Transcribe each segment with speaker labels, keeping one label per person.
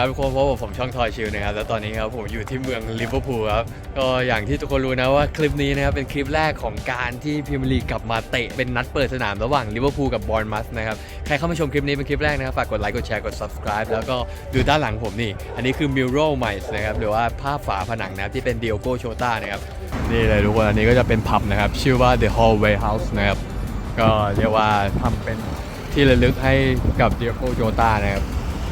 Speaker 1: ครับทุกคนเพราะว่าผมช่องทอยชิลนะครับแล้วตอนนี้ครับผมอยู่ที่เมืองลิเวอร์พูลครับก็อย่างที่ทุกคนรู้นะว่าคลิปนี้นะครับเป็นคลิปแรกของการที่พรีเมียร์ลีกกลับมาเตะเป็นนัดเปิดสนามระหว่างลิเวอร์พูลกับบอร์นมัสนะครับใครเข้ามาชมคลิปนี้เป็นคลิปแรกนะครับฝากกดไลค์กดแชร์กด subscribe แล้วก็ดูด้านหลังผมนี่ อันนี้คือมิ r ร r ใหม่นะครับหรือว่าภาพฝาผนังนะที่เป็นเดียโกโชต้านะครับนี่เลยทุกคนอันนี้ก็จะเป็นผับนะครับชื่อว่า The Hallway House นะครับก็เรียกว่าทำเป็นที่ระลึกให้กับเดียโกโชตานะครับ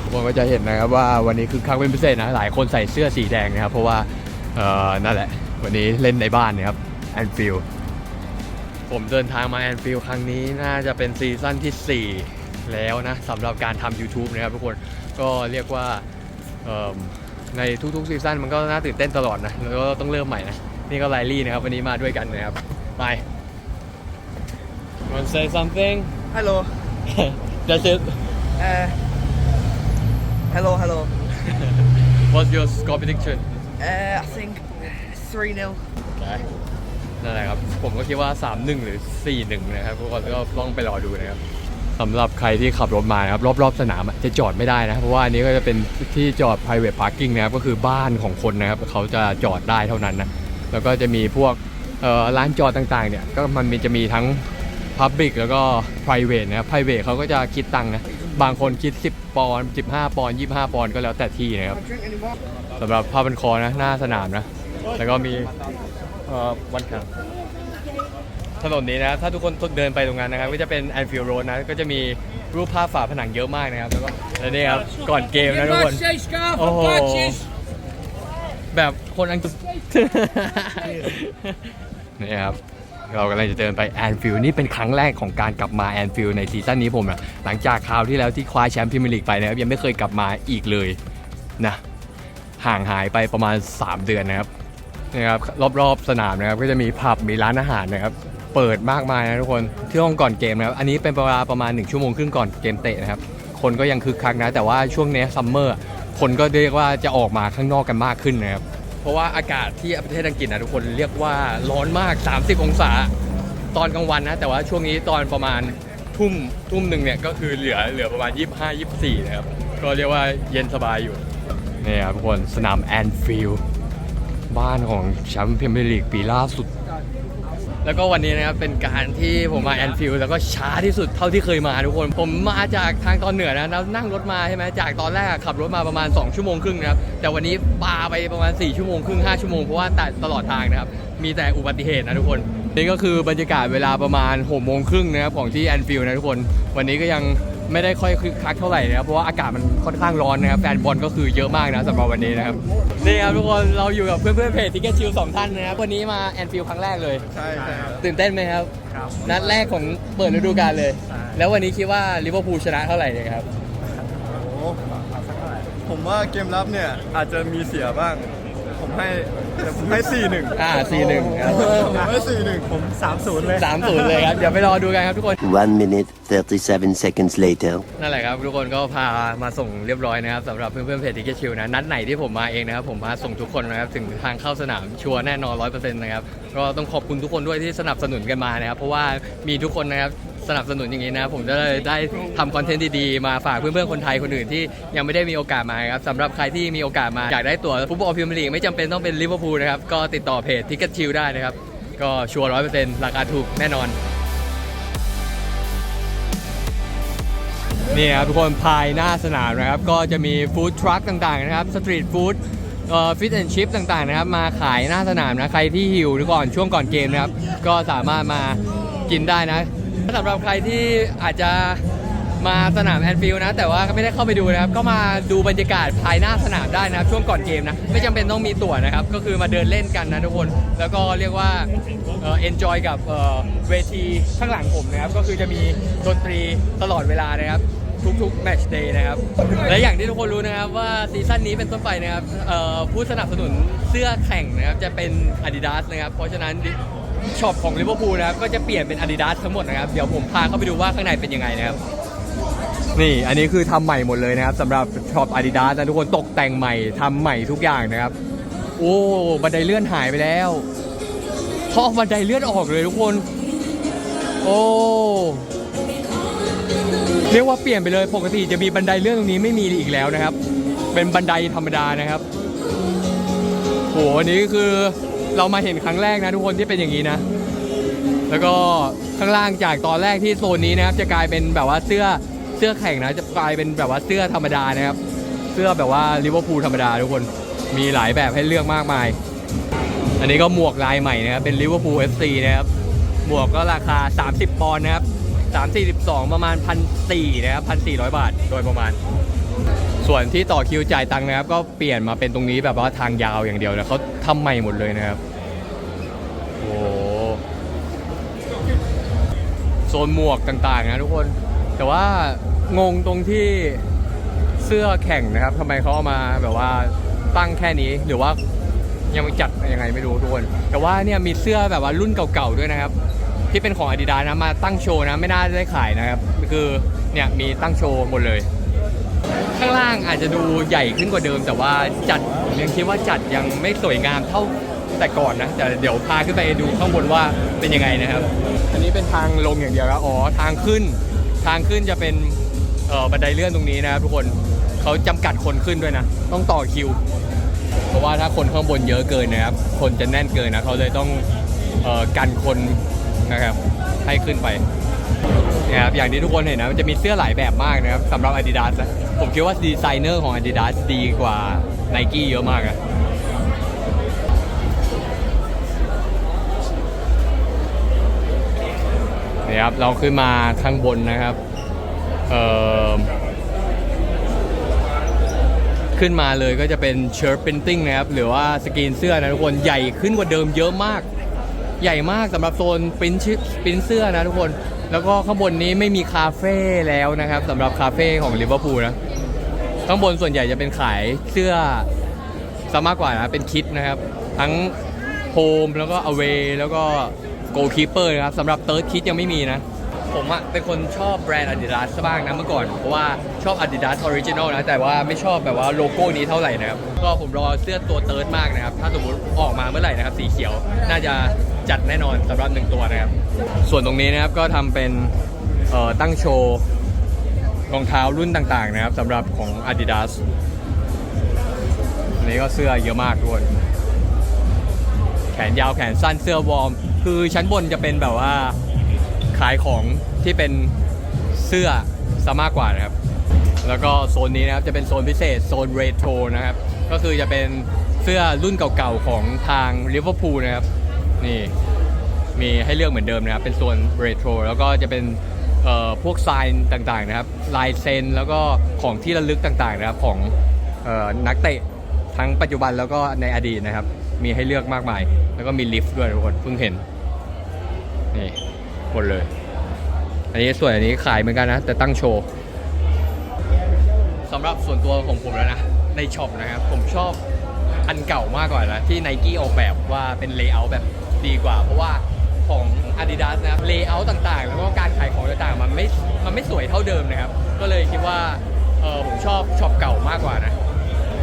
Speaker 1: ทุกคนก็จะเห็นนะครับว่าวันนี้คือคักเป็นพิเศษนะหลายคนใส่เสื้อสีแดงนะครับ เพราะว่าเอ่อนั่นแหละ วันนี้เล่นในบ้านนะครับแอนฟิลผมเดินทางมาแอนฟิลครั้งนี้น่าจะเป็นซีซั่นที่ 4 แล้วนะสำหรับการทำ YouTube นะครับทุกคนก็เรียกว่าเอิ่มในทุกๆซีซั่นมันก็น่าตื่นเต้นตลอดนะแล้วก็ต้องเริ่มใหม่นะนี่ก็ไลลี่นะครับ วันนี้มาด้วยกันนะครับไป Want to say something
Speaker 2: Hello.
Speaker 1: That's it
Speaker 2: Uh, hello, hello.
Speaker 1: What's your score prediction
Speaker 2: Uh, I think 3 0.
Speaker 1: นั่นแหละครับ ผมก็คิดว่า 3-1 หรือ 4-1 นะครับทุกคนก็ต้องไปรอดูนะครับสำหรับใครที่ขับรถมานะครับรอบๆสนามอะจะจอดไม่ได้นะ เพราะว่าอันนี้ก็จะเป็นที่จอด private parking นะครับก็คือบ้านของคนนะครับเขาจะจอดได้เท่านั้นนะแล้วก็จะมีพวกเอ่อร้านจอดต่างๆเนี่ยก็มันมีจะมีทั้ง Public แล้วก็ private นะครับ private เขาก็จะคิดตังค์นะ บางคนคิด 10 ปอนด์15 ปอนด์25 ปอนด์ก็แล้วแต่ที่นะครับสำหรับผ้าพันคอนะหน้าสนามนะ แล้วก็มีเอ่อวันขังถนนนี้นะถ้าทุกคนเดินไปตรงนั้นนะครับก็จะเป็นแอนฟิลโรดนะก็จะมีรูปภาพฝาผนังเยอะมากนะครับแล้วก็และนี่ครับก่อนเกมนะทุกคนโอ้โหแบบคนอังกฤษนี่ครับ เรากำลังจะเดินไปแอนฟิลด์นี่เป็นครั้งแรกของการกลับมาแอนฟิลด์ในซีซั่นนี้ผมนะหลังจากคราวที่แล้วที่คว้าแชมป์พรีเมียร์ลีกไปนะครับยังไม่เคยกลับมาอีกเลยนะห่างหายไปประมาณ 3 เดือนนะครับนะครับรอบๆสนามนะครับก็จะมีผับมีร้านอาหารนะครับเปิดมากมายนะทุกคนที่ห้องก่อนเกมนะครับอันนี้เป็นเวลาประมาณ 1 ชั่วโมงครึ่งก่อนเกมเตะนะครับคนก็ยังคึกคักนะแต่ว่าช่วงนี้ซัมเมอร์คนก็เรียกว่าจะออกมาข้างนอกกันมากขึ้นนะครับ เพราะว่าอากาศที่ประเทศอังกฤษนะทุกคนเรียกว่าร้อนมาก 30 องศา ตอนกลางวันนะ แต่ว่าช่วงนี้ตอนประมาณทุ่มทุ่มหนึ่งเนี่ยก็คือเหลือเหลือประมาณ 25 24 นะครับ ก็เรียกว่าเย็นสบายอยู่นี่ครับทุกคนสนามแอนฟิลด์บ้านของแชมป์พรีเมียร์ลีกปีล่าสุด แล้วก็วันนี้นะครับเป็นการที่ผมมาแอนฟิลด์แล้วก็ช้าที่สุดเท่าที่เคยมาทุกคน ผมมาจากทางตอนเหนือนะแล้วนั่งรถมาใช่ไหมจากตอนแรกขับรถมาประมาณ 2 ชั่วโมงครึ่งนะครับแต่วันนี้ปาไปประมาณ 4 ชั่วโมงครึ่ง5ชั่วโมงเพราะว่าแต่ตลอดทางนะครับมีแต่อุบัติเหตุนะทุกคนนี่ก็คือบรรยากาศเวลาประมาณ6โมงครึ่งนะครับของที่แอนฟิลด์นะทุกคน วันนี้ก็ยัง ไม่ได้ค่อยคึกคักเท่าไหร่นะครับเพราะว่าอากาศมันค่อนข้างร้อนนะครับแฟนบอลก็คือเยอะมากนะสำหรับวันนี้นะครับนี่ครับทุกคนเราอยู่กับเพื่อนๆเพจทิกเก็ตชิลสองท่านนะครับวันนี้มาแอนฟิลด์ครั้งแรกเลย
Speaker 2: ใช่ครับ
Speaker 1: ตื่นเต้นไหมครับนัดแรกของเปิดฤดูกาลเลย แล้ววันนี้คิดว่าลิเวอร์พูลชนะเท่าไหร่เนี่ยครับ
Speaker 3: ผมว่าเกมรับเนี่ยอาจจะมีเสียบ้าง ผมให้แต่ผมให้4 1
Speaker 1: อ่า4-1ครับ
Speaker 3: ผมให้4 1ผม3 0เลย
Speaker 1: สามศูนย์เลยครับ เดี๋ยวไปรอดูกันครับทุกคน
Speaker 4: One minute, 37 seconds later.
Speaker 1: นั่นแหละครับ ทุกคนก็พามาส่งเรียบร้อยนะครับสำหรับเพื่อนๆเพจทิกเก็ตชิลนะ นัดไหนที่ผมมาเองนะครับ ผมมาส่งทุกคนนะครับถึงทางเข้าสนามชัวร์แน่นอนร้อยเปอร์เซ็นต์นะครับ ก็ต้องขอบคุณทุกคนด้วยที่สนับสนุนกันมานะครับ เพราะว่ามีทุกคนนะครับ สนับสนุนอย่างนี้นะ ผมจะได้ได้ทำคอนเทนต์ดีๆ มาฝากเพื่อนๆคนไทยคนอื่นที่ยังไม่ได้มีโอกาสมาครับสำหรับใครที่มีโอกาสมาอยากได้ตั๋วฟุตบอลพรีเมียร์ลีกไม่จำเป็นต้องเป็นลิเวอร์พูลนะครับก็ติดต่อเพจทิกเก็ตชิลได้นะครับก็ชัวร์ร้อยเปอร์เซ็นต์ราคาถูกแน่นอนนี่ครับทุกคนภายหน้าสนามนะครับ ก็จะมีฟู้ดทรัคต่างๆนะครับสตรีทฟู้ดฟิตแอนด์ชิพต่างๆนะครับ มาขายหน้าสนามนะ ใครที่หิวหรือก่อนช่วงก่อนเกมนะครับ ก็สามารถมากินได้นะ สำหรับใครที่อาจจะมาสนามแอนฟิลด์นะ แต่ว่าไม่ได้เข้าไปดูนะครับ ก็มาดูบรรยากาศภายหน้าสนามได้นะครับ ช่วงก่อนเกมนะ ไม่จำเป็นต้องมีตั๋วนะครับ ก็คือมาเดินเล่นกันนะทุกคน แล้วก็เรียกว่าเอ่อ enjoy กับเอ่อเวทีข้างหลังผมนะครับ ก็คือจะมีดนตรีตลอดเวลานะครับ ทุกๆแมตช์เดย์นะครับ และอย่างที่ทุกคนรู้นะครับว่าซีซั่นนี้เป็นต้นไปนะครับเอ่อผู้สนับสนุนเสื้อแข่งนะครับจะเป็น Adidas นะครับ เพราะฉะนั้น ช็อปของลิเวอร์พูลนะครับ ก็จะเปลี่ยนเป็น Adidas ทั้งหมดนะครับ เดี๋ยวผมพาเข้าไปดูว่าข้างในเป็นยังไงนะครับ นี่อันนี้คือทำใหม่หมดเลยนะครับสำหรับช็อป Adidas นะทุกคนตกแต่งใหม่ทำใหม่ทุกอย่างนะครับ โอ้บันไดเลื่อนหายไปแล้วเขาเอบันไดเลื่อนออกเลยทุกคน โอ้เรียกว่าเปลี่ยนไปเลยปกติจะมีบันไดเลื่อนตรงนี้ไม่มีอีกแล้วนะครับเเป็นบันไดธรรมดานะครับโหอันนี้คือ เรามาเห็นครั้งแรกนะทุกคนที่เป็นอย่างนี้นะ แล้วก็ข้างล่างจากตอนแรกที่โซนนี้นะครับ จะกลายเป็นแบบว่าเสื้อเสื้อแข่งนะ จะกลายเป็นแบบว่าเสื้อธรรมดานะครับ เสื้อแบบว่าลิเวอร์พูลธรรมดาทุกคนมีหลายแบบให้เลือกมากมาย อันนี้ก็หมวกลายใหม่นะครับ เป็นลิเวอร์พูลเอฟซีนะครับ หมวกก็ราคา 30 ปอนด์นะครับ3 42 ประมาณ 1,400นะครับ1,400 บาท โดยประมาณ ส่วนที่ต่อคิวจ่ายตังค์นะครับ ก็เปลี่ยนมาเป็นตรงนี้แบบว่าทางยาวอย่างเดียวนะเขาทำใหม่หมดเลยนะครับโอ้โซนหมวกต่างๆนะทุกคน แต่ว่างงตรงที่เสื้อแข่งนะครับทำไมเขาเอามาแบบว่าตั้งแค่นี้หรือว่ายังจัดยังไงไม่รู้ทุกคน แต่ว่าเนี่ยมีเสื้อแบบว่ารุ่นเก่าๆด้วยนะครับ ที่เป็นของ Adidas นะมาตั้งโชว์นะไม่น่าได้ขายนะครับ คือเนี่ยมีตั้งโชว์หมดเลย ข้างล่างอาจจะดูใหญ่ขึ้นกว่าเดิม แต่ว่าจัดผมยังคิดว่าจัดยังไม่สวยงามเท่าแต่ก่อนนะแต่เดี๋ยวพาขึ้นไปดูข้างบนว่าเป็นยังไงนะครับ อันนี้เป็นทางลงอย่างเดียวครับอ๋อทางขึ้น ทางขึ้นจะเป็นเอ่อบันไดเลื่อนตรงนี้นะครับทุกคนเขาจำกัดคนขึ้นด้วยนะ ต้องต่อคิว เพราะว่าถ้าคนข้างบนเยอะเกินนะครับ คนจะแน่นเกินนะเขาเลยต้องเอ่อกันคนนะครับให้ขึ้นไป นะครับอย่างที่ทุกคนเห็นนะมันจะมีเสื้อหลายแบบมากนะครับสำหรับ Adidas นะผมคิดว่าดีไซเนอร์ของ Adidas ดีกว่า Nike เยอะมากอะนี่ครับเราขึ้นมาข้างบนนะครับเอ่อขึ้นมาเลยก็จะเป็น shirt printing นะครับ หรือว่าสกรีนเสื้อนะทุกคนใหญ่ขึ้นกว่าเดิมเยอะมาก ใหญ่มากสำหรับโซนปริ้นปริ้นเสื้อนะทุกคน แล้วก็ข้างบนนี้ไม่มีคาเฟ่แล้วนะครับสำหรับคาเฟ่ของลิเวอร์พูลนะ ข้างบนส่วนใหญ่จะเป็นขายเสื้อซะมากกว่านะเป็นคิดนะครับ ทั้งโฮมแล้วก็อเวแล้วก็โกลคีเปอร์นะครับสำหรับเติร์ดคิดยังไม่มีนะ ผมอะเป็นคนชอบแบรนด์ Adidas บ้างนะเมื่อก่อน เพราะว่าชอบ Adidas Original นะ แต่ว่าไม่ชอบแบบว่าโลโก้นี้เท่าไหร่นะครับ ก็ผมรอเสื้อตัวเติร์ดมากนะครับ ถ้าสมมติออกมาเมื่อไหร่นะครับ สีเขียวน่าจะจัดแน่นอนสำหรับหนึ่งตัวนะครับ ส่วนตรงนี้นะครับก็ทำเป็นเอ่อตั้งโชว์รองเท้ารุ่นต่างๆนะครับสำหรับของ Adidas อันนี้ก็เสื้อเยอะมากด้วยแขนยาวแขนสั้นเสื้อวอร์ม คือชั้นบนจะเป็นแบบว่า ขายของที่เป็นเสื้อซะมากกว่านะครับ แล้วก็โซนนี้นะครับจะเป็นโซนพิเศษโซนเรโทรนะครับ ก็คือจะเป็นเสื้อรุ่นเก่าๆของทางลิเวอร์พูลนะครับ นี่มีให้เลือกเหมือนเดิมนะครับ เป็นโซนเรโทรแล้วก็จะเป็นเอ่อพวกไซน์ต่างๆนะครับ ลายเซ็นแล้วก็ของที่ระลึกต่างๆนะครับของเอ่อนักเตะทั้งปัจจุบันแล้วก็ในอดีตนะครับ มีให้เลือกมากมาย แล้วก็มีลิฟต์ด้วยทุกคนเพิ่งเห็น นี่หมดเลย อันนี้สวนอันนี้ขายเหมือนกันนะ แต่ตั้งโชว์สำหรับส่วนตัวของผมแล้วนะ ในช็อปนะครับ ผมชอบอันเก่ามากกว่านะที่ไนกี้ออกแบบว่าเป็นเลเยอร์แบบดีกว่า เพราะว่าของ Adidas นะครับเลเยอร์ต่างๆ แล้วก็การขายของต่างๆ มันไม่มันไม่สวยเท่าเดิมนะครับ ก็เลยคิดว่าเออผมชอบช็อปเก่ามากกว่านะ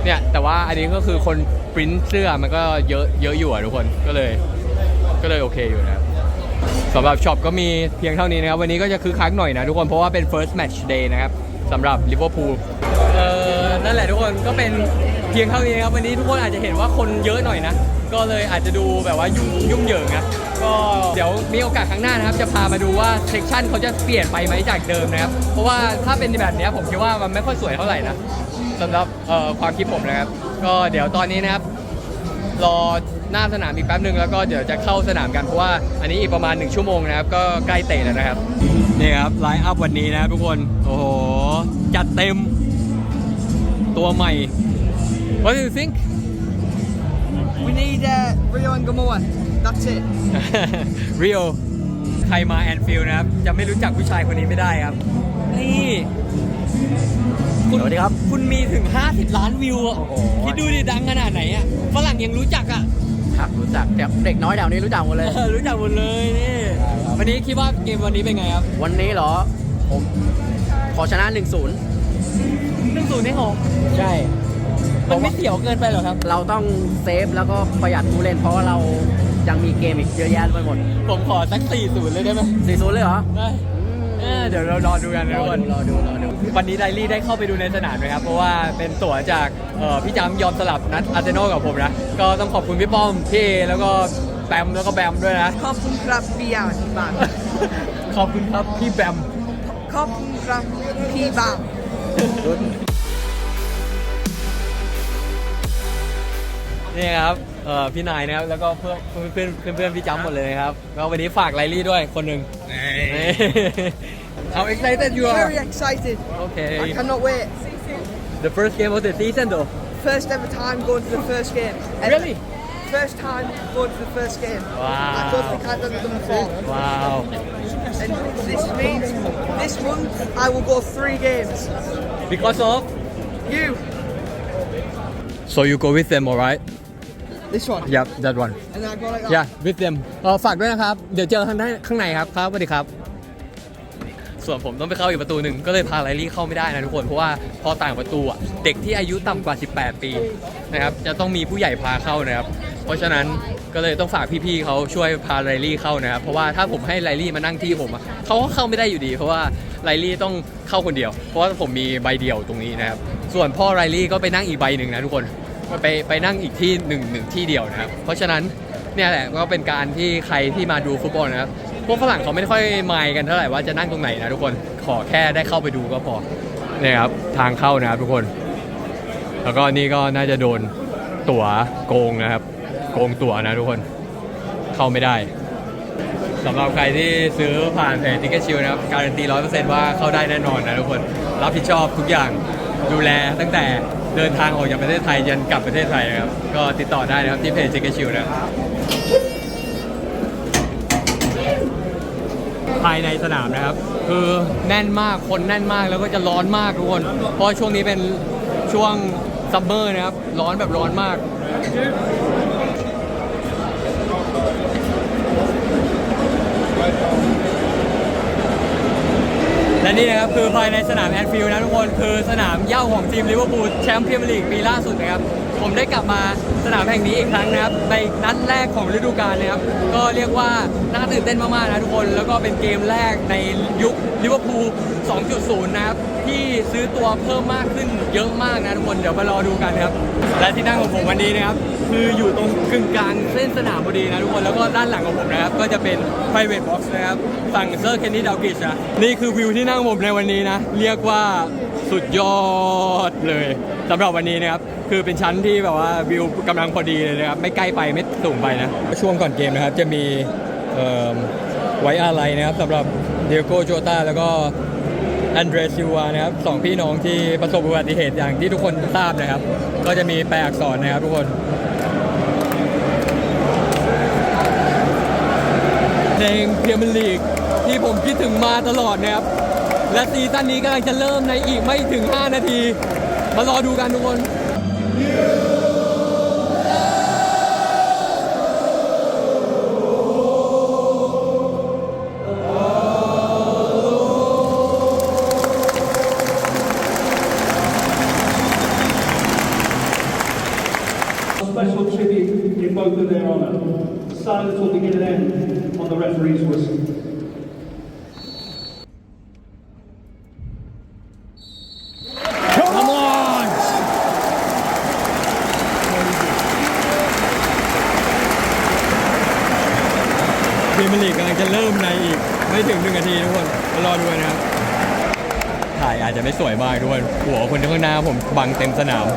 Speaker 1: เนี่ยแต่ว่าอันนี้ก็คือคนปริ้นเสื้อมันก็เยอะเยอะอยู่อะทุกคนก็เลย ก็เลยโอเคอยู่นะครับ สำหรับช็อปก็มีเพียงเท่านี้นะครับ วันนี้ก็จะคือคักหน่อยนะทุกคนเพราะว่าเป็น first match day นะครับสำหรับลิเวอร์พูลเออนั่นแหละทุกคนก็เป็นเพียงเท่านี้นครับ วันนี้ทุกคนอาจจะเห็นว่าคนเยอะหน่อยนะ ก็เลยอาจจะดูแบบว่ายุ่งยุ่งเหยิงนะก็เดี๋ยวมีโอกาสครั้งหน้านะครับ จะพามาดูว่าเซกชันเขาจะเปลี่ยนไปไหมจากเดิมนะครับ เพราะว่าถ้าเป็นแบบนี้ผมคิดว่ามันไม่ค่อยสวยเท่าไหร่นะสำหรับเอ่อความคิดผมนะครับ ก็เดี๋ยวตอนนี้นะครับรอ หน้าสนามอีกแป๊บหนึ่งแล้วก็เดี๋ยวจะเข้าสนามกันเพราะว่าอันนี้อีกประมาณ 1 ชั่วโมงนะครับก็ใกล้เตะแล้วนะครับนี่ครับไลน์อัพวันนี้นะครับทุกคนโอ้โหจัดเต็มตัวใหม่ What do you think
Speaker 2: We need uh, Rio and Gamoa. That's it.
Speaker 1: ริโอใครมาแอนฟิลด์นะครับ จะไม่รู้จักผู้ชายคนนี้ไม่ได้ครับ นี่คุณ
Speaker 5: สวัสดีครับ
Speaker 1: คุณมีถึง 50 ล้านวิวอะ
Speaker 5: โอ้โห
Speaker 1: คิดดูดิดังขนาดไหนอะฝรั่งยังรู้จักอะ
Speaker 5: ครับรู้จักแต่เด็กน้อยแถวนี้รู้จักหมดเลย
Speaker 1: เออรู้จักหมดเลยนี่ วันนี้คิดว่าเกมวันนี้เป็นไงครับ
Speaker 5: วันนี้เหรอ ผมขอชนะ1-0
Speaker 1: หนึ่งศูนย์ได้หรอ
Speaker 5: ใช่
Speaker 1: มันไม่เสียวเกินไปหรอครับ
Speaker 5: เราต้องเซฟแล้วก็ประหยัดผู้เล่นเพราะว่าเรายังมีเกมอีกเยอะแยะไปหมด
Speaker 1: ผมขอสักสี่ศูนย์เลยได้ไหม
Speaker 5: 4-0เลยเหรอ
Speaker 1: ได้
Speaker 5: อืม
Speaker 1: เออเดี๋ยวเรารอดูกันนะ
Speaker 5: ร
Speaker 1: ทุ
Speaker 5: อก
Speaker 1: คน
Speaker 5: ดูรอดูรอดู
Speaker 1: วันนี้ไดรี่ได้เข้าไปดูในสนามนะครับ เพราะว่าเป็นตั๋วจากเอ่อพี่จำยอมสลับนัดอาร์เซนอลกับผมนะ ก็ต้องขอบคุณพี่ป้อมพี่เอแล้วก็แบมแล้วก็แบมด้วยนะ
Speaker 2: ขอบคุณครับพี่ยานบาง
Speaker 1: ขอบคุณครับพี่แบม
Speaker 2: ขอบคุณครับพี่บาง
Speaker 1: นี่ครับ เอ่อพี่นายนะครับแล้วก็เพื่อนเพื่อนเพื่อนเพื่อนพี่จำหมดเลยนะครับแล้ววันนี้ฝากไลลี่ด้วยคนหนึ่ง How excited you are
Speaker 2: very excited
Speaker 1: Okay
Speaker 2: I cannot wait
Speaker 1: the first game of the season though
Speaker 2: first ever time going to the first game ever.
Speaker 1: Really?
Speaker 2: first time going to the first game
Speaker 1: Wow.
Speaker 2: I don't think I've ever done before
Speaker 1: wow
Speaker 2: and this means this month I will go three games
Speaker 1: because of
Speaker 2: you
Speaker 1: so you go with them alright
Speaker 2: this one
Speaker 1: Yep that one
Speaker 2: and then I go like that
Speaker 1: Yeah with them เออฝากด้วยนะครับ เดี๋ยวเจอข้างในข้างในครับครับสวัสดีครับ ส่วนผมต้องไปเข้าอีกประตูหนึ่งก็เลยพาไลลี่เข้าไม่ได้นะทุกคน เพราะว่าพอต่างประตูอะเด็กที่อายุต่ำกว่า 18 ปีนะครับจะต้องมีผู้ใหญ่พาเข้านะครับ เพราะฉะนั้นก็เลยต้องฝากพี่ๆเขาช่วยพาไลลี่เข้านะครับ เพราะว่าถ้าผมให้ไลลี่มานั่งที่ผมอะเขาก็เข้าไม่ได้อยู่ดี เพราะว่าไลลี่ต้องเข้าคนเดียว เพราะว่าผมมีใบเดียวตรงนี้นะครับ ส่วนพ่อไลลี่ก็ไปนั่งอีกใบหนึ่งนะทุกคน ไปไปนั่งอีกที่หนึ่งหนึ่งที่เดียวนะครับ เพราะฉะนั้นเนี่ยแหละก็เป็นการที่ใครที่มาดูฟุตบอลนะครับ พวกฝรั่งเขาไม่ค่อยมายกันเท่าไหร่ว่าจะนั่งตรงไหนนะทุกคน ขอแค่ได้เข้าไปดูก็พอ เนี่ยครับทางเข้านะครับทุกคน แล้วก็นี่ก็น่าจะโดนตั๋วโกงนะครับ โกงตั๋วนะทุกคน เข้าไม่ได้สำหรับใครที่ซื้อผ่านเพจทิกเก็ตชิลนะครับ การันตีร้อยเปอร์เซ็นต์ว่าเข้าได้แน่นอนนะทุกคน รับผิดชอบทุกอย่างดูแลตั้งแต่ เดินทางออกจากประเทศไทยยันกลับประเทศไทยนะครับ ก็ติดต่อได้นะครับที่เพจทิกชิวนะครับภายในสนามนะครับ คือแน่นมากคนแน่นมากแล้วก็จะร้อนมากทุกคนเพราะช่วงนี้เป็นช่วงซัมเมอร์นะครับ ร้อนแบบร้อนมาก และนี่นะครับคือภายในสนามแอนฟิลด์นะทุกคนคือสนามเย้าของทีมลิเวอร์พูลแชมป์พรีเมียร์ลีกปีล่าสุดนะครับผมได้กลับมาสนามแห่งนี้อีกครั้งนะครับในนัดแรกของฤดูกาลนะครับก็เรียกว่าน่าตื่นเต้นมากๆนะทุกคนแล้วก็เป็นเกมแรกในยุคลิเวอร์พูล 2.0 นะครับที่ซื้อตัวเพิ่มมากขึ้นเยอะมากนะทุกคนเดี๋ยวมารอดูกันนะครับและที่นั่งของผมวันนี้นะครับ คืออยู่ตรงกึ่งกลางเส้นสนามพอดีนะทุกคนแล้วก็ด้านหลังของผมนะครับ ก็จะเป็น private box นะครับฝั่งเซอร์เคนนี่ดาวกิชนะนี่คือวิวที่นั่งผมในวันนี้นะ เรียกว่าสุดยอดเลยสำหรับวันนี้นะครับ คือเป็นชั้นที่แบบว่าวิวกำลังพอดีเลยนะครับ ไม่ใกล้ไปไม่สูงไปนะ ช่วงก่อนเกมนะครับ จะมีไว้อาลัยนะครับสำหรับเดียโกโจตาแล้วก็อันเดรซิวานะครับสองพี่น้องที่ประสบอุบัติเหตุอย่างที่ทุกคนทราบนะครับ ก็จะมีแปลอักษรนะครับทุกคนเพ ลงพรีเพียร์ลีกที่ผมคิดถึงมาตลอดนะครับ และซีซั่นนี้กำลังจะเริ่มในอีกไม่ถึง 5 นาที มารอดูกันทุกคน ได้สวยมากด้วยหัวคนที่ข้างหน้าผมบังเต็มสนาม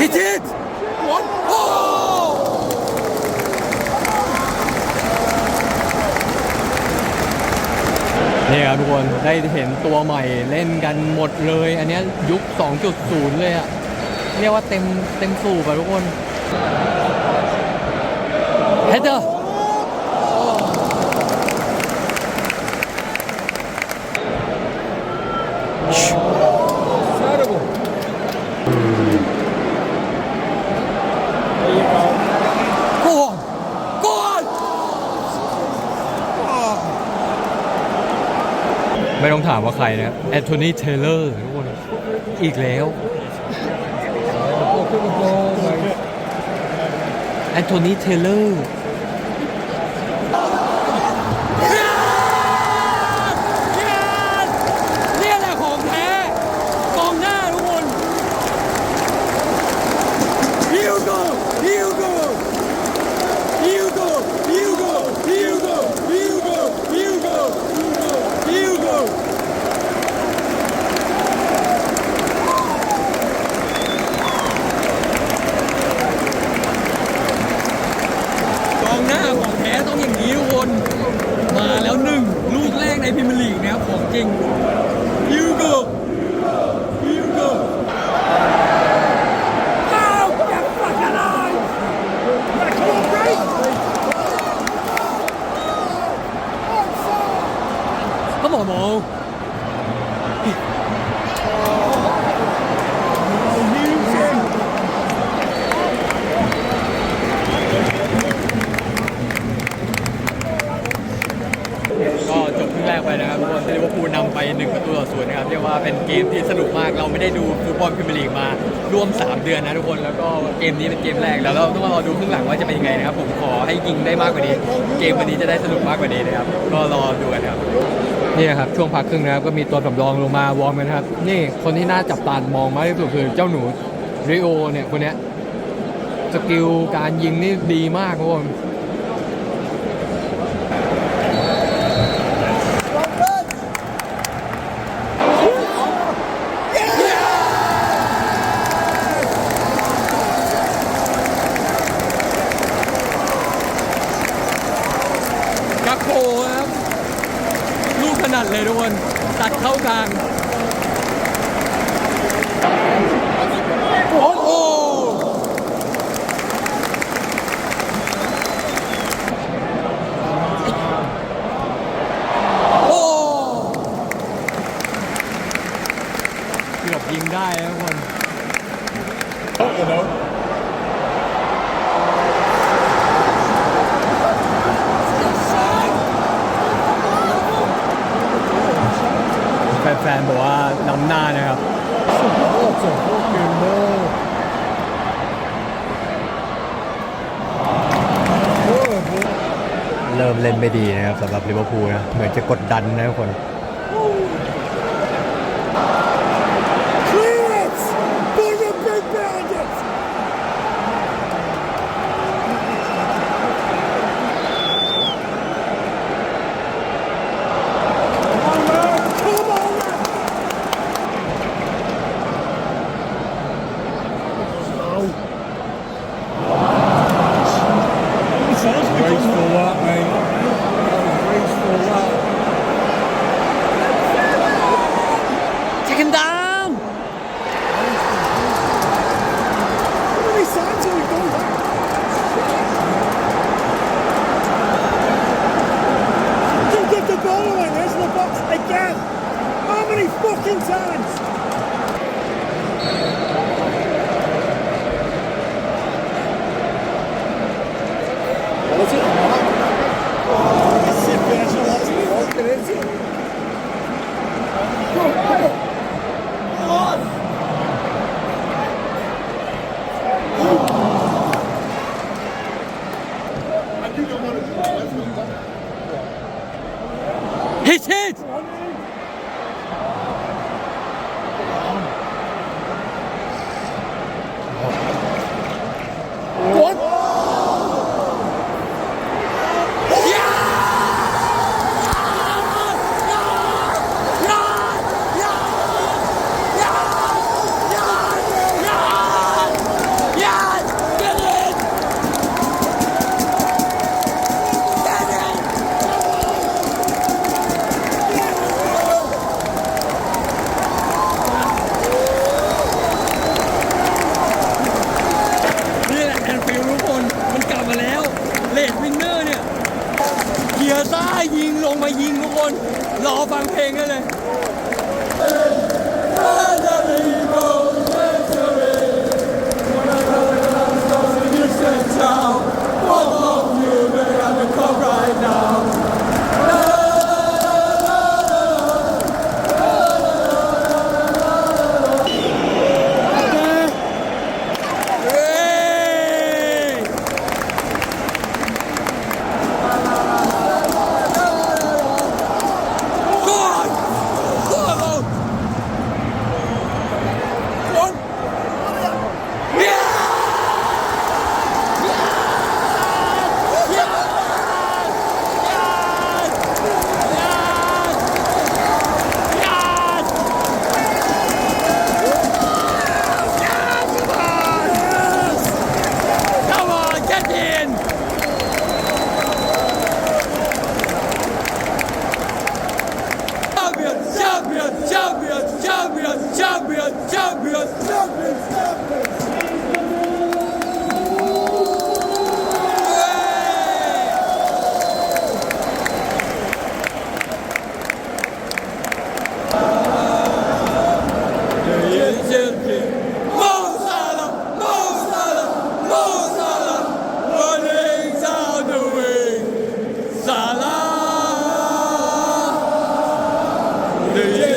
Speaker 1: He did! นได้เห็นตัวใหม่เล่นกันหมดเลย อันนี้ยยุค 2.0 เลยอะเรียกว่าเต็มเต็มสูบอะทุกคนเฮดเดอร์โกนโกน ไม่ต้อง ต้องถามว่าใครนะแอนโทนีเทเลอร์ทุกคนอีกแล้วแอนโทนีเทเลอร์ ในพิมยร์ลีกนะครับของจริงฮิวโก้ฮิวโก้อ้าวแกฝักอะไร Come on, Mo. Hugo. ก็จบครึ่งแรกไปนะครับทุกคนที่ลิเวอร์พูลนำไป1ประตูต่อศูนย์นะครับเรียกว่าเป็นเกมที่สนุกมากเราไม่ได้ดูฟุตบอลพรีเมียร์ลีกมาร่วม 3 เดือนนะทุกคนแล้วก็เกมนี้เป็นเกมแรกแล้วเราต้องมารอดูครึ่งหลังว่าจะเป็นยังไงนะครับผมขอ ให้ยิงได้มากกว่านี้ เกมวันนี้จะได้สนุกมากกว่านี้นะครับ ก็รอดูกันครับนี่ครับช่วงพักครึ่งนะครับก็มีตัวสำรองลงมาวอร์มกันครับ นี่คนที่น่าจับตามองมากที่สุดคือเจ้าหนูริโอเนี่ยคนเนี้ยสกิลการยิงนี่ดีมากทุกคน กักโปครับ ลูกถนัดเลยทุกคน ตัดเข้ากลาง โอ้โหโอ้เกือบยิงได้นะทุกคน แฟนๆบอกว่านำหน้านะครับสุดโคตรสุดโคตรเกมเมอร์ เริ่มเล่นไม่ดีนะครับสำหรับลิเวอร์พูลนะเหมือนจะกดดันนะทุกคน Reset! ยิงลงมายิงทุกคน รอฟังเพลงได้เลยเ Yeah.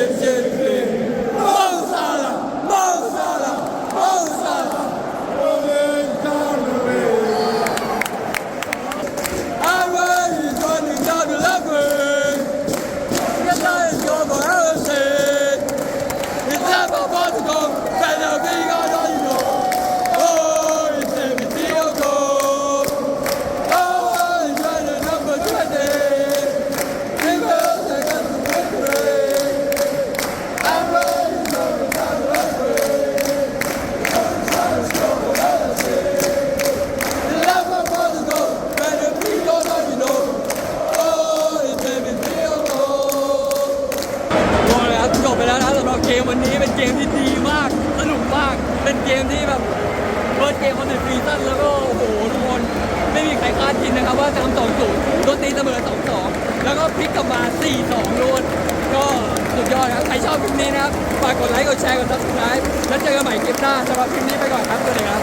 Speaker 1: ันนี้เป็นเกมที่ดีมาก สนุกมาก เป็นเกมที่แบบเฟิร์สเกมคอนเสิร์ตซีซั่นแล้วก็โอ้โหทุกคนไม่มีใครคาดคิดนะครับว่าจะทำสองศูนย์โดนตีเสมอสองสองแล้วก็พลิกกลับมา4ี่สองโดนก็สุดยอดครับใครชอบคลิปนี้นะครับฝากกดไลค์กดแชร์กด subscribe แล้วเจอกันใหม่คลิปหน้าสำหรับคลิปนี้ไปก่อนครับสวัสดีครับ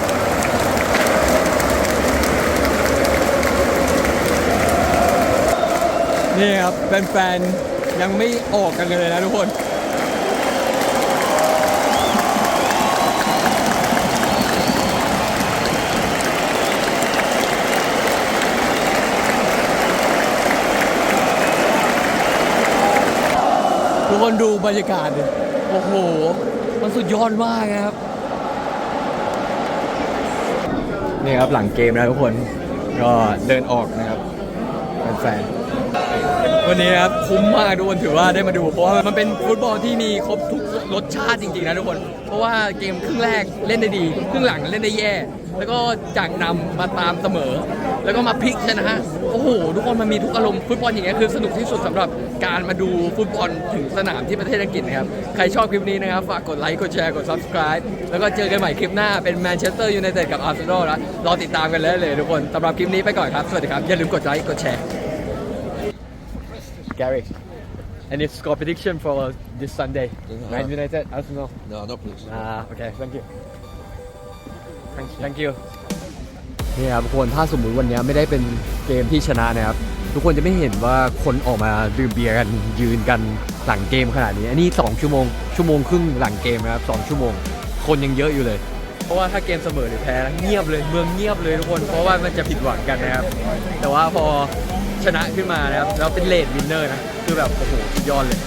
Speaker 1: นี่ครับแฟนๆยังไม่ออกกันเลยนะทุกคน คนดูบรรยากาศดิโอ้โห มันสุดยอดมากนะครับ นี่ครับหลังเกมนะทุกคน ก็เดินออกนะครับแฟนๆวันนี้นะครับคุ้มมากทุกคนถือว่าได้มาดู เพราะว่ามันเป็นฟุตบอลที่มีครบทุกรสชาติจริงๆนะทุกคน เพราะว่าเกมครึ่งแรกเล่นได้ดี ครึ่งหลังเล่นได้แย่ แล้วก็จากนำมาตามเสมอ แล้วก็มาพลิกชนะโอ้โหทุกคนมันมีทุกอารมณ์ฟุตบอลอย่างเงี้ยคือสนุกที่สุดสำหรับการมาดูฟุตบอลถึงสนามที่ประเทศอังกฤษนะครับใครชอบคลิปนี้นะครับฝากกดไลค์กดแชร์กด subscribe แล้วก็เจอกันใหม่คลิปหน้าเป็นแมนเชสเตอร์ยูไนเต็ดกับอาร์เซนอลแล้วรอติดตามกันเลยเลยทุกคนสำหรับคลิปนี้ไปก่อนครับสวัสดีครับอย่าลืมกดไลค์กดแชร์ Gary any score prediction for this Sunday Man United Arsenal
Speaker 6: No, no, please.
Speaker 1: Ah, okay. Thank you. Thank you. Thank you. นี่ครับทุกคนถ้าสมมุติวันนี้ไม่ได้เป็นเกมที่ชนะนะครับ ทุกคนจะไม่เห็นว่าคนออกมาดื่มเบียร์กันยืนกันหลังเกมขนาดนี้ อันนี้ 2 ชั่วโมง ชั่วโมงครึ่งหลังเกมนะครับ2ชั่วโมง คนยังเยอะอยู่เลย เพราะว่าถ้าเกมเสมอหรือแพ้เงียบเลยเมืองเงียบเลยทุกคนเพราะว่ามันจะผิดหวังกันนะครับ แต่ว่าพอชนะขึ้นมานะครับแล้วเป็นเลดวินเนอร์นะคือแบบโอ้โหสุดยอดเลย